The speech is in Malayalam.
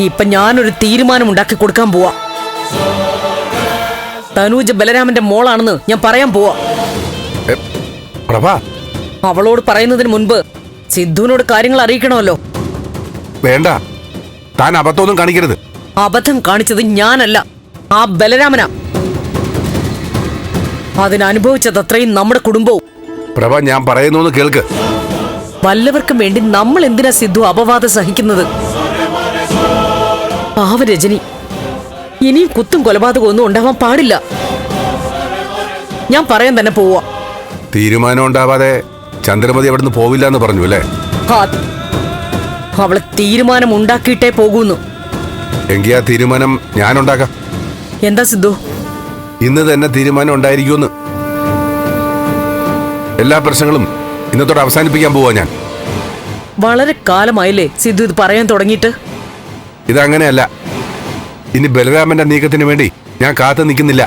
ഇപ്പൊ ഞാനൊരു തീരുമാനം ഉണ്ടാക്കി കൊടുക്കാൻ പോവാ. തനൂജ് ബലരാമന്റെ മോളാണെന്ന് ഞാൻ പറയാൻ പോവാ. പ്രഭ. അവളോട് പറയുന്നതിന് മുൻപ് സിദ്ധുവിനോട് കാര്യങ്ങൾ അറിയിക്കണമല്ലോ. വേണ്ട. താൻ അബദ്ധമൊന്നും കാണിക്കരുത്. അബദ്ധം കാണിച്ചത് ഞാനല്ല ആ ബലരാമനാ. അതിനനുഭവിച്ചത് അത്രയും നമ്മുടെ കുടുംബവും. പ്രഭ ഞാൻ പറയുന്നു കേൾക്ക്. വല്ലവർക്കും വേണ്ടി നമ്മൾ എന്തിനാ സിദ്ധു അപവാദം സഹിക്കുന്നത്? പാവ രജനി ഇനിയും കുത്തും കൊലപാതകവും ഒന്നും ഉണ്ടാവാൻ പാടില്ല. ഞാൻ പറയാൻ തന്നെ പോവാ. തീരുമാനം ഉണ്ടാവാതെ ചന്ദ്രമതി അവിടുന്ന് പോവില്ല എന്ന് പറഞ്ഞു അല്ലേ? അവൾ തീരുമാനം ഉണ്ടാക്കിയിട്ടേ പോകൂന്നു. എങ്കിൽ ആ തീരുമാനം ഞാൻ ഉണ്ടാക്കാം എന്താ സിദ്ധു? ഇന്ന് തന്നെ തീരുമാനം ഉണ്ടായിരിക്കുമെന്ന്. എല്ലാ പ്രശ്നങ്ങളും ഇന്നത്തോടെ അവസാനിപ്പിക്കാൻ പോവാ ഞാൻ. വളരെ കാലമായില്ലേ സിദ്ധു ഇത് പറയാൻ തുടങ്ങിയിട്ട്? ഇതങ്ങനെയല്ല. ഇനി ബലരാമന്റെ നീക്കത്തിന് വേണ്ടി ഞാൻ കാത്തു നിൽക്കുന്നില്ല.